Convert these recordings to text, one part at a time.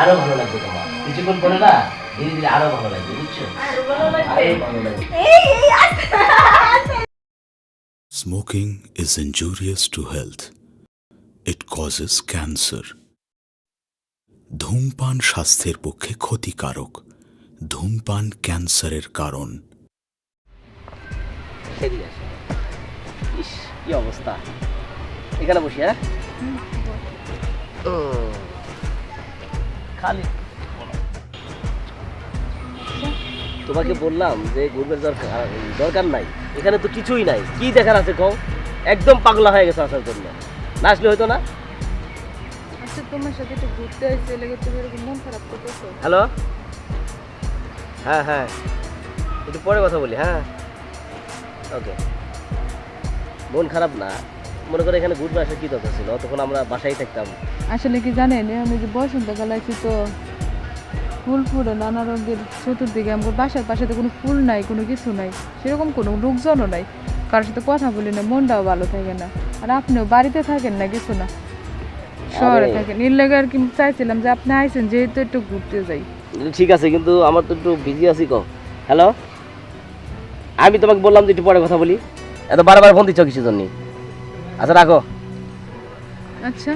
আরও ভালো লাগবে তোমার। কিছুক্ষণ পরে না ধীরে ধীরে আরও ভালো লাগবে বুঝছ? আরও ভালো লাগবে। Smoking is injurious to health. It causes cancer. ধূমপান স্বাস্থ্যের পক্ষে ক্ষতিকারক। ধূমপান ক্যান্সারের কারণ। কি অবস্থা? এখানে বসি হ্যাঁ? খালি। তোমাকে বললাম যে ঘুরবের দরকার দরকার নাই। এখানে তো কিছুই নাই। কি দেখার আছে কও? একদম পাগলা হয়ে গেছে আসার জন্য। না আসলে হয়তো না? আচ্ছা তোমার সাথে একটু ঘুরতে আসছে লেগে তুমি এরকম মন খারাপ করতেছো? হ্যালো? হ্যাঁ হ্যাঁ। একটু পরে কথা বলি হ্যাঁ? ওকে মন খারাপ না। মনে করে এখানে ঘুরবে আসার কি দরকার ছিল? তখন আমরা বাসায় থাকতাম। আসলে কি জানেন আমি যে বসন্তকাল আছি তো ফুল ফুলে নানা রঙের চতুর্দিকে আমার বাসার পাশে তো কোনো ফুল নাই কোনো কিছু নাই সেরকম কোনো লোকজনও নাই। কারোর সাথে কথা বলি না মনটাও ভালো থাকে না। আর আপনিও বাড়িতে থাকেন না কিছু না শহরে থাকেন। এর লেগে আর কি চাইছিলাম যে আপনি আইসেন যেহেতু একটু ঘুরতে যাই। ঠিক আছে কিন্তু আমার তো একটু বিজি আছি কো হ্যালো আমি তোমাকে বললাম যে একটু পরে কথা বলি। এত বারবার ফোন দিচ্ছ কিছু জন্য? আচ্ছা রাখো। আচ্ছা।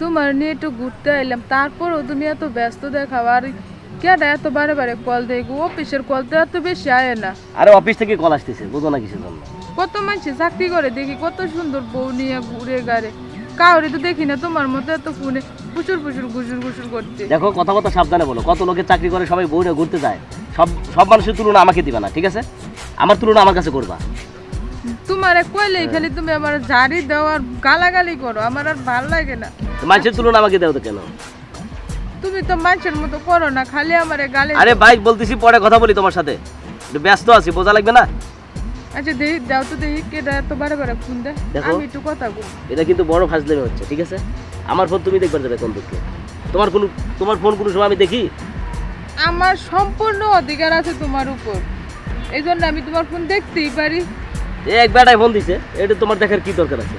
তোমার নিয়ে একটু ঘুরতে আইলাম তারপরও তুমি এত ব্যস্ত দেখাও আর কেডা এত বারে বারে কল দেয় অফিসের কল তো এত বেশি আয় না আরে অফিস থেকে কল আসতেছে বুঝো না কিছু জন্য কত মানুষ চাকরি করে দেখি কত সুন্দর বউ নিয়ে ঘুরে গাড়ে কাউরে তো দেখি না তোমার মতো এত ফোনে প্রচুর প্রচুর গুজুর গুজুর করতে দেখো কথা কথা সাবধানে বলো কত লোকে চাকরি করে সবাই বউরে ঘুরতে যায় সব সব মানুষের তুলনা আমাকে দিবে না ঠিক আছে? আমার তুলনা আমার কাছে করবা। তোমার কইলে খালি তুমি আমার ঝাড়ি দাও আর গালাগালি করো আমার আর ভালো লাগে না। তো মানুষের তুলনা আমাকে দেও তো কেন? তুমি তো মানুষের মতো করো না খালি আমার গালি আরে ভাই বলতেছি পরে কথা বলি তোমার সাথে। একটু ব্যস্ত আছি বোঝা লাগবে না? আচ্ছা দেখি দাও তো দেখি কেডা এত বারে বারে ফোন দেখো। আমি একটু কথা বলি। এটা কিন্তু বড় ফাজলামি হচ্ছে ঠিক আছে? আমার ফোন তুমি দেখবার যাবে কোন দিকে তোমার কোন তোমার ফোন কোন সময় আমি দেখি? আমার সম্পূর্ণ অধিকার আছে তোমার উপর। এই জন্য আমি তোমার ফোন দেখতেই পারি। এক বেটায় ফোন দিছে এটা তোমার দেখার কি দরকার আছে?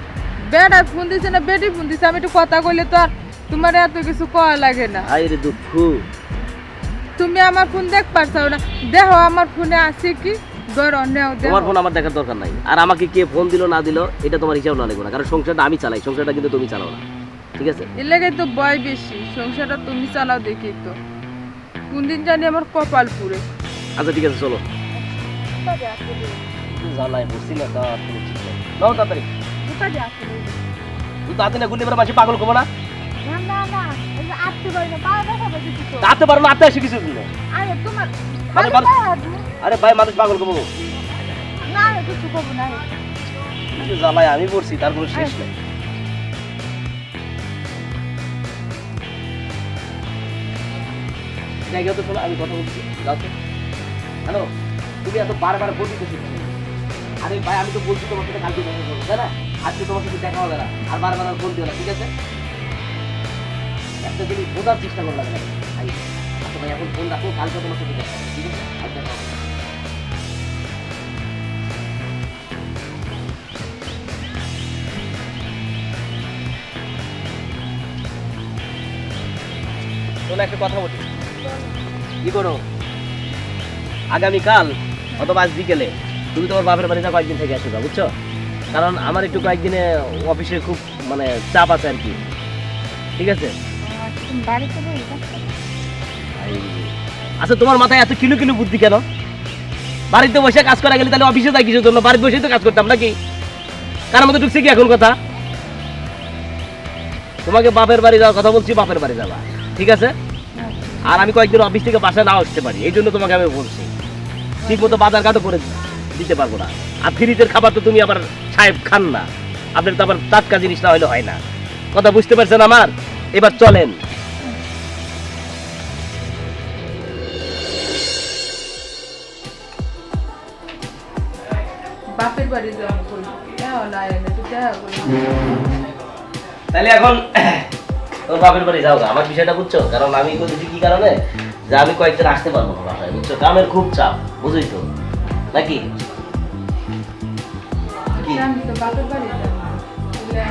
বেড়া ফোন দিছে না বেটি ফোন দিছে আমি একটু কথা কইলে তো আর তোমার এত কিছু কওয়া লাগে না। হাই রে দুঃখ। তুমি আমার ফোন দেখ পারছাও না। দেখো আমার ফোনে আছে কি? তোমার ফোন আমার দেখার দরকার নাই। আর আমাকে কে ফোন দিল না দিল এটা তোমার হিসাব না লাগবে না। কারণ সংসারটা আমি চালাই সংসারটা কিন্তু তুমি চালাও না। ঠিক আছে? এর লেগে তো বয় বেশি। সংসারটা তুমি চালাও দেখি তো। কোন দিন জানি আমার কপাল পুরে আচ্ছা ঠিক আছে চলো। জানাই বুঝছি না তা তুমি ঠিক নেই। নাও তাড়াতাড়ি। তুই তাড়াতাড়ি না গুলি এবার মাসে পাগল করব না? তাতে পারো না কিছু তোমার মানে আরে ভাই মানুষ পাগল করব। না কিছু করব না জ্বালায় আমি পড়ছি তার কোনো শেষ নেই। জায়গা তো শোনো আমি কথা বলছি যাও হ্যালো? তুমি এত বারবার বলতে আরে ভাই, আমি তো বলছি তোমার সাথে কালকে দেখা করব, তাই না? আজকে তোমার সাথে দেখা হবে না। আর বারবার আর দিও না, ঠিক আছে? একটা জিনিস বোঝার চেষ্টা করলাম লাগে ভাই আচ্ছা ভাই, এখন ফোন রাখো, কালকে তোমার সাথে দেখা হবে, ঠিক আছে? আজ দেখা হবে একটা কথা বলি। কি করো? আগামীকাল অথবা আজ বিকেলে তুমি তোমার বাপের বাড়িতে কয়েকদিন থেকে আসবে বুঝছ? কারণ আমার একটু কয়েকদিনে অফিসে খুব মানে চাপ আছে আর কি। ঠিক আছে? আচ্ছা তোমার মাথায় এত কিলো কিলো বুদ্ধি কেন? বাড়িতে বসে কাজ করা গেলে তাহলে অফিসে যাই কিছুর জন্য? বাড়িতে বসেই তো কাজ করতাম নাকি? কার মধ্যে ঢুকছে কি এখন কথা? তোমাকে বাপের বাড়ি যাওয়ার কথা বলছি বাপের বাড়ি যাবা। ঠিক আছে? আর আমি কয়েকদিন অফিস থেকে বাসায় নাও আসতে পারি। এই জন্য তোমাকে আমি বলছি। ঠিক মতো বাজার ঘাটও করে দিতে পারব না। আর ফ্রিজের খাবার তো তুমি আবার সাহেব খান না। আপনার তো আবার টাটকা জিনিস না হলে হয় না। কথা বুঝতে পারছেন আমার? এবার চলেন। বাপের বাড়ি করি তাহলে এখন তোর বাপের বাড়ি যাও। আমার বিষয়টা বুঝছ? কারণ আমি বলতেছি কি কারণে? যে আমি কয়েকদিন আসতে পারব না বাসায় বুঝছ? কামের খুব চাপ বুঝই তো। নাকি? বলে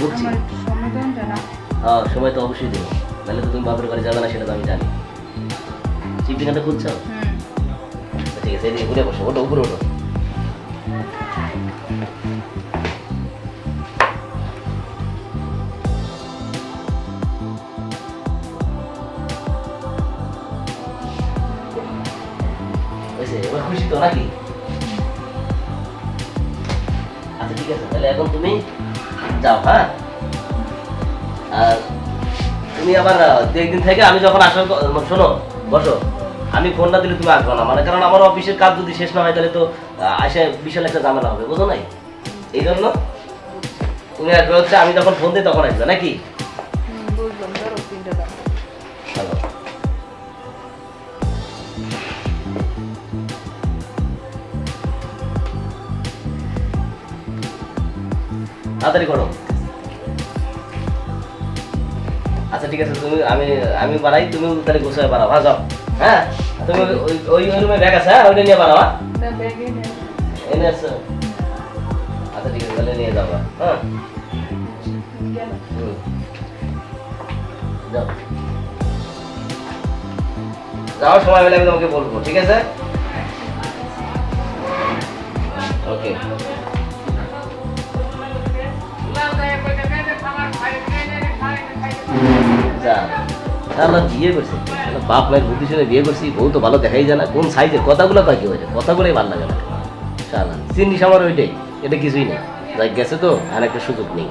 বুঝছি সময় তো অবশ্যই দেবো। নাহলে তো তুমি বাপের বাড়ি যাবে না সেটা তো আমি জানি। চিপ ঠিকানাটা খুঁজছো? আচ্ছা, ঠিক আছে এদিকে ঘুরে বসো ওটা উপরে ওঠো। এবার খুশি তো নাকি? আচ্ছা ঠিক আছে, তাহলে এখন তুমি যাও হ্যাঁ? আর তুমি আবার একদিন থেকে আমি যখন শোনো, বসো। আমি ফোন না দিলে তুমি আসবে না মানে কারণ আমার অফিসের কাজ যদি শেষ না হয়, তাহলে তো আসে বিশাল একটা ঝামেলা হবে, বুঝো নাই? এই জন্য তুমি আসবে হচ্ছে, আমি যখন ফোন দিই তখন আসবে, নাকি? তাড়াতাড়ি করো। আচ্ছা ঠিক আছে তুমি আমি আমি বাড়াই তুমি তাহলে গোছায় বাড়াও হ্যাঁ যাও। হ্যাঁ? তুমি ওই ওই রুমে ব্যাগ আছে হ্যাঁ ওইটা নিয়ে বাড়াও হ্যাঁ। এনে আসছো আচ্ছা ঠিক আছে তাহলে নিয়ে যাব হ্যাঁ? যাও। যাওয়ার সময় পেলে আমি তোমাকে বলব ঠিক আছে? ওকে যা। বিয়ে করছি। বাপ মায়ের বুদ্ধি শুনে বিয়ে করছি বউ তো ভালো দেখাই যায় না। কোন সাইজের কথাগুলো কয় কি হয়েছে? কথাগুলোই ভালো লাগে না। শালা চিনিস আমার ওইটাই। এটা কিছুই নেই। যাই গেছে তো আর একটা সুযোগ নেই।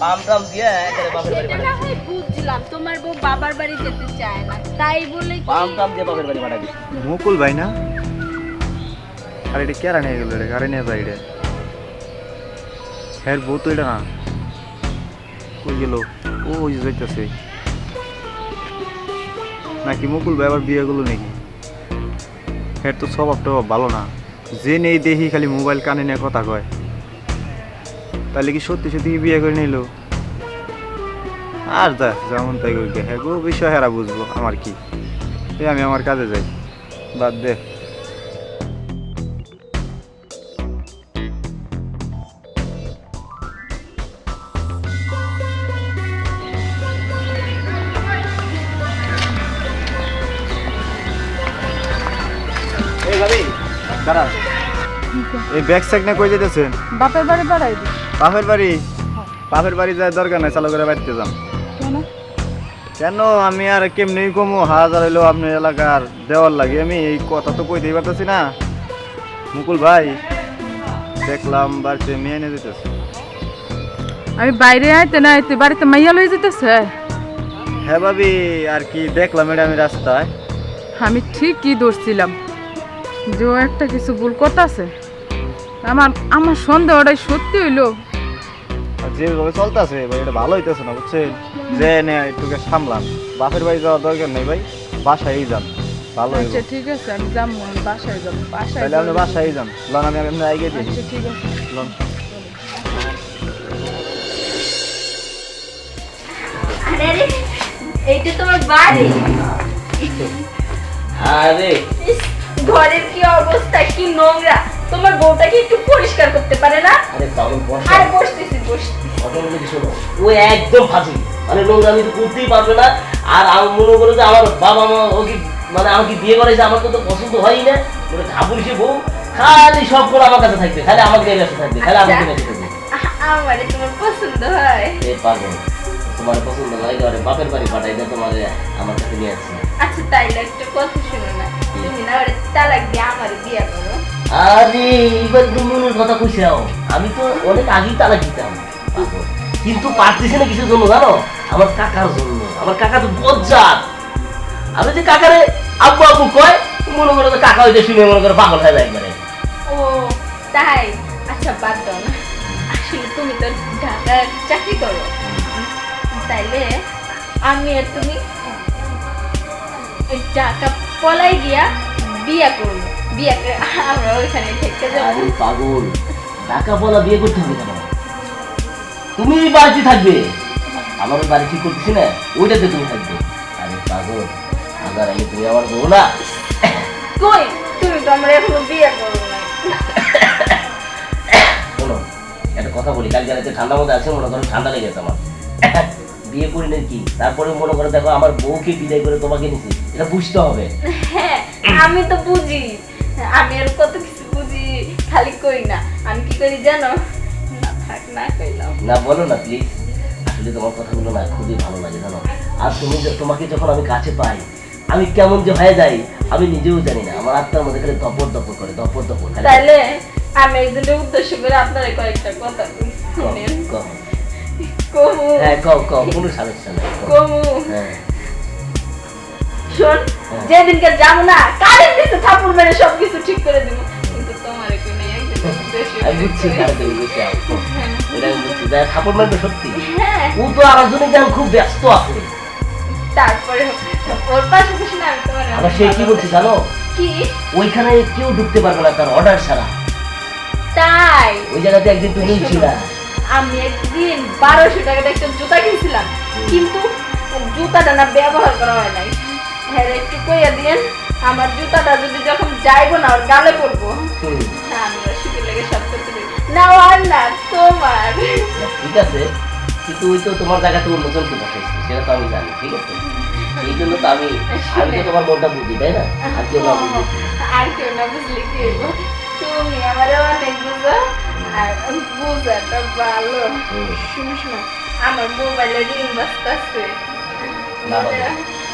পাম টাম দিয়ে একেবারে বাপের বাড়ি সেটা না হয় বুঝলাম তোমার বউ বাবার বাড়ি যেতে চায় না তাই বলে কি? পাম টাম দিয়ে বাপের বাড়ি পাঠাবি মুকুল ভাই না? আর এটা কেরা নিয়ে গেল রে? গাড়ি নিয়ে যায় এটা হ্যাঁ বউ তো এটা না। কই গেল? ও ওই যাইতেছে। নাকি মুকুল ভাই আবার বিয়ে করল নাকি? হ্যাঁ তো স্বভাবটা ভালো না। যে নেই দেখি খালি মোবাইল কানে নিয়ে কথা কয়। তাহলে কি সত্যি সত্যি কি বিয়ে করে নিল? আর যা যেমন তাই করি হ্যাঁ গো বিষয় হেরা বুঝব আমার কি? এই আমি আমার কাজে যাই বাদ দে। এই এই ব্যাগ স্যাক না কই যেতেছেন বাপের বাড়ি বাড়াই দিই। বাপের বাড়ি? বাপের বাড়ি যাওয়ার দরকার নাই চালু করে বাড়িতে যান কেন? আমি আর কেমনি কমু? হাজার হইল আপনার এলাকার দেওয়ার লাগে। আমি এই কথা তো কইতেই পারতেছি না। মুকুল ভাই দেখলাম বাড়িতে মেয়ে এনে দিতেছে। আমি বাইরে আইতে না আইতে বাড়িতে মাইয়া লই যেতেছে? হ্যাঁ ভাবি আর কি দেখলাম এটা আমি রাস্তায়। আমি ঠিকই দৌড়ছিলাম যে একটা কিছু ভুল কথা আছে আমার আমার সন্দেহটাই সত্যি হইল। যেভাবে চলতেছে ভাই এটা ভালো হইতেছে না বুঝছেন? যে নে একটুকে সামলান। বাপের বাড়ি যাওয়ার দরকার নেই ভাই বাসায় যান ভালো আচ্ছা ঠিক আছে আমি যাব বাসায় যাব বাসায় তাহলে আপনি বাসায় যান। লন আমি এমনি আগে দিই। আচ্ছা ঠিক আছে। লন। আরে আরে এইটা তোমার বাড়ি? আরে। ঘরের কি অবস্থা কি নোংরা। তোমার বউটা কি একটু পরিষ্কার করতে পারে না? আরে পাগল বসা। আরে বসতেছি বসতেছি। ঘটনা কি শোনো ও একদম ফাঁসি মানে নোংরামি তো করতেই পারবে না। আর আমি মনে করো যে আমার বাবা মা ও কি মানে আমাকে বিয়ে করেছে আমার তো তো পছন্দ হয়ই না। ওটা ঝাপুরিসে বউ খালি সব করে আমার কাছে থাকবে। খালি আমাকে ব্যস্ত থাকবে। খালি আমাকে ব্যস্ত থাকবে। আমারে তোমার পছন্দ হয়। এ পাগল। তোমার পছন্দ নয় একেবারে বাপের বাড়ি পাঠাই না তোমার আমার কাছে নিয়ে আসছি। আচ্ছা তাইলে একটা কথা শুনো না। তুমি না ওরে তালাক দিয়ে আমার বিয়ে করো। আরে এইবার দুমুনের কথা কইছাও আমি তো অনেক আগেই তালা দিতাম। কিন্তু পারতেছি না কিছুর জন্য জানো? আমার কাকার জন্য। আমার কাকা তো বজ্জাত। আমি যে কাকারে আব্বু আব্বু কয় মনে করো কাকা ওইটা শুনে মনে করো পাগল হয়ে যায় একবারে। ও, তাই? আচ্ছা বাদ দাও আসলে তুমি তো ঢাকায় চাকরি করো। তাইলে আমি আর তুমি ঢাকা পলাই গিয়া বিয়া করব। বিয়া আমরা ওইখানে থেকে যাব। আরে পাগল টাকা বলা বিয়ে করতে হবে কেন? তুমি বাড়িতে থাকবে। আমার বাড়ি ঠিক করতেছি না ওইটাতে তুমি থাকবে। আরে পাগল বাজার আগে তুমি আমার বউ না। কই? তুমি তো আমরা এখনও বিয়ে করো না শোনো একটা কথা বলি কাল রাতে ঠান্ডা মধ্যে আছে মনে করো ঠান্ডা লেগেছে আমার। বিয়ে করি না কি? তারপরে মনে করো দেখো আমার বউকে বিদায় করে তোমাকে নিছি। এটা বুঝতে হবে। হ্যাঁ আমি তো বুঝি। আমি আর কত কিছু বুঝি খালি কই না। আমি কি করি জানো? না থাক না কইলাম। না বলো না প্লিজ আসলে তোমার কথাগুলো না খুবই ভালো লাগে জানো? আর তুমি তোমাকে যখন আমি কাছে পাই আমি কেমন যে হয়ে যাই আমি নিজেও জানি না। আমার আত্মার মধ্যে খালি দপর দপর করে দপর দপর তাইলে আমি একজনের উদ্দেশ্য করে আপনার কয়েকটা কথা কও। কমু হ্যাঁ কও কও কোনো সমস্যা নাই। কমু। হ্যাঁ। শোন। যেদিনকে যাব না কারেন্ট দিতে থাপুর মেরে সবকিছু ঠিক করে দিব। কিন্তু তোমার কই নেই একজনের বুঝছি সত্যি। হ্যাঁ। ও তো আমার জন্য যেন খুব ব্যস্ত আছে। তারপরে ওর পাশাপাশি না আমি তোমার আবার সে কি বলছি জানো? কি? ওইখানে কেউ ঢুকতে পারবে না তার অর্ডার ছাড়া। তাই? ওই জায়গাতে একদিন তুমি ছিল। আমি একদিন বারোশো টাকার একটা জুতা কিনছিলাম। কিন্তু জুতাটা না ব্যবহার করা হয় নাই। হ্যাঁ একটু কইয়া দিয়েন আমার জুতাটা যদি যখন যাইবো না ওর গালে পড়ব। না আমি ওর শিখে লেগে সব করতে না আর না তোমার। ঠিক আছে কিন্তু ওই তো তোমার জায়গাতে অন্যজনকে বসাইছি সেটা তো আমি জানি ঠিক আছে? এই জন্য তো আমি আমি তো তোমার মনটা বুঝি তাই না? আর কেউ না বুঝি আর কেউ না বুঝলে কি তুমি আমার অনেক বুঝো আর বুঝাটা ভালো। শুনো শুনো আমার মোবাইলে রিং বাজতেছে। না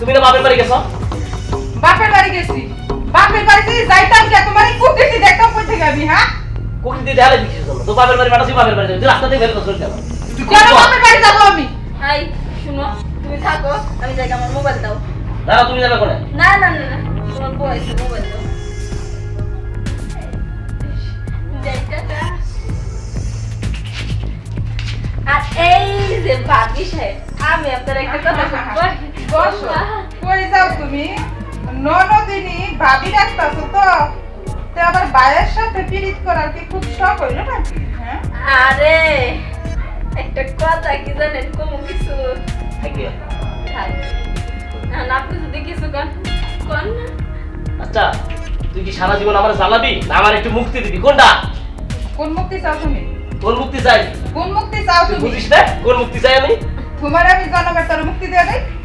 তুমি না বাপের বাড়ি গেছো? বাপের বাড়ি গেছি। বাপের বাড়িতে যাইতাম কে তোমার কুকৃতি দেখতাম কই থেকে আমি হ্যাঁ? দিয়ে দেয়ালে দিচ্ছিস জন্য তো বাপের বাড়ি পাঠাচ্ছি বাপের বাড়ি যাবি। তুই রাস্তা দিয়ে বেরোতে চলে যাব। তুই কেন বাপের বাড়ি যাব আমি? এই শুনো তুমি থাকো আমি যাই আমার মোবাইল দাও। দাঁড়া তুমি যাবে কোনে? না না না না তোমার বয়স মোবাইল দাও। আর এই যে ভাবি সাহেব আমি আপনার একটা কথা বলব? বসো কই যাও তুমি? ননদিনী ভাবি রাখতাছো তো। তে আবার বায়ের সাথে পিরিত করার কি খুব শখ হইল নাকি? হ্যাঁ? আরে একটা কথা কি জানেন? কোনো কিছু। আপনি যদি কিছু কন কন আচ্ছা তুই কি সারা জীবন আমার জ্বালাবি? না আমার একটু মুক্তি দিবি। কোনটা? কোন মুক্তি চাও তুমি? কোন মুক্তি চাই? কোন মুক্তি চাও তুই তুমি? বুঝিস না? কোন মুক্তি চাই আমি? তোমার আমি জনমের তরে মুক্তি দেয়া দেই? হ্যাঁ?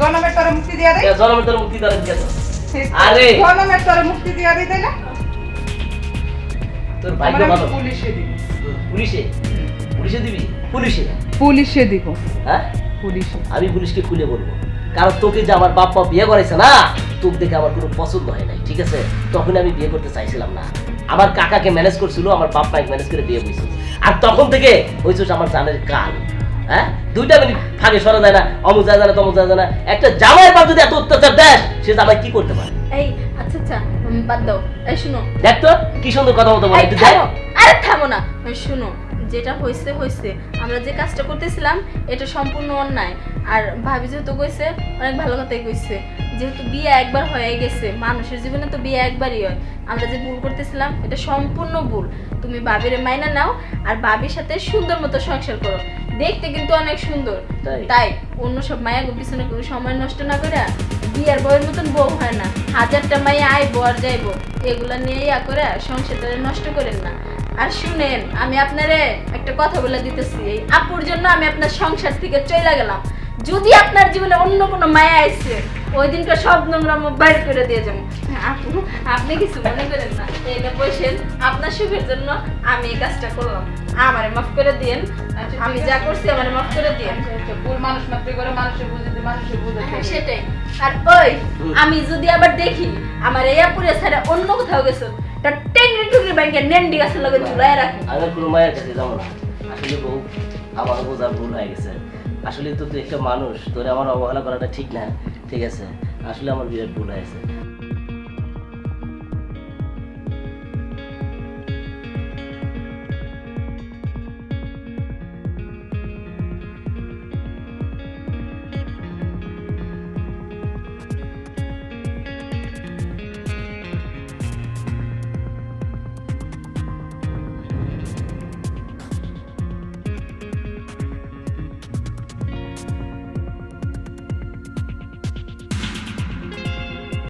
জনমের তরে মুক্তি দিয়ে দেই? জনমের তোর মুক্তি দ্বারা দিয়েছ আরে। জনমের তরে মুক্তি দিয়ে দিই না তোর ভাগ্য আমি ভালো। পুলিশে দিব। পুলিশে? পুলিশে দিবি? পুলিশে? পুলিশে দিব। হ্যাঁ? পুলিশে। আমি পুলিশকে খুলে বলব। কারণ তোকে যে আমার বাপ বিয়ে করাইছে না তোকে দেখে আমার কোনো পছন্দ হয় নাই ঠিক আছে? তখন আমি বিয়ে করতে চাইছিলাম না। আমার কাকাকে ম্যানেজ করছিল আমার বাপ মাকে ম্যানেজ করে বিয়ে বসে আর তখন থেকে হয়েছিস আমার জানের কাল। হ্যাঁ? দুইটা মিনিট ফাঁকে সরা যায় না অমুক যায় না তমুক যায় না। একটা জামাইয়ের বাপ যদি এত অত্যাচার দেয় সে জামাই কি করতে পারে? এই আচ্ছা আচ্ছা বাদ দাও। এই শুনো। দেখ তো কি সুন্দর কথা বলতে বলে আরে থামো না। শুনো যেটা হয়েছে হয়েছে আমরা যে কাজটা করতেছিলাম এটা সম্পূর্ণ অন্যায়। আর ভাবি যেহেতু কইছে অনেক ভালো কথাই কইছে। যেহেতু বিয়ে একবার হয়ে গেছে মানুষের জীবনে তো বিয়ে একবারই হয়। আমরা যে ভুল করতেছিলাম এটা সম্পূর্ণ ভুল। তুমি ভাবির মাইনা নাও আর ভাবির সাথে সুন্দর মতো সংসার করো। দেখতে কিন্তু অনেক সুন্দর। তাই? অন্য সব মায়া পিছনে কোনো সময় নষ্ট না করে বিয়ার বউয়ের মতন বউ হয় না। হাজারটা মায়ে আইবো আর যাইব। এগুলা নিয়ে ইয়া করে সংসারটা নষ্ট করেন না। আর শুনেন আমি আপনারে একটা কথা বলে দিতেছি। এই আপুর জন্য আমি আপনার সংসার থেকে চলে গেলাম। যদি আপনার জীবনে অন্য কোনো মায়া আসছে ওই দিনটা সব নোংরা মুখ বাইর করে দিয়ে যাব। আপু আপনি কিছু মনে করেন না। এইটা বসেন আপনার সুখের জন্য আমি এই কাজটা করলাম। আমারে মাফ করে দিয়েন। আমি যা করছি আমারে মাফ করে দিয়েন। আচ্ছা, ভুল মানুষ মাত্র করে মানুষের বুঝতে মানুষের বুঝতে হ্যাঁ, সেটাই। আর ওই আমি যদি আবার দেখি আমার এই আপুরে ছাড়া অন্য কোথাও গেছো তা টেংরি টুকরি ব্যাংকে নেন্ডি গাছের লগে ঝুলাই রাখি। আমি কোনো মায়ের কাছে যাব না। আসলে বউ আমার বোঝা ভুল হয়ে গেছে। আসলে তো তুই একটা মানুষ, তোরে আমার অবহেলা করাটা ঠিক না। ঠিক আছে? আসলে আমার বিরাট ভুল হয়েছে।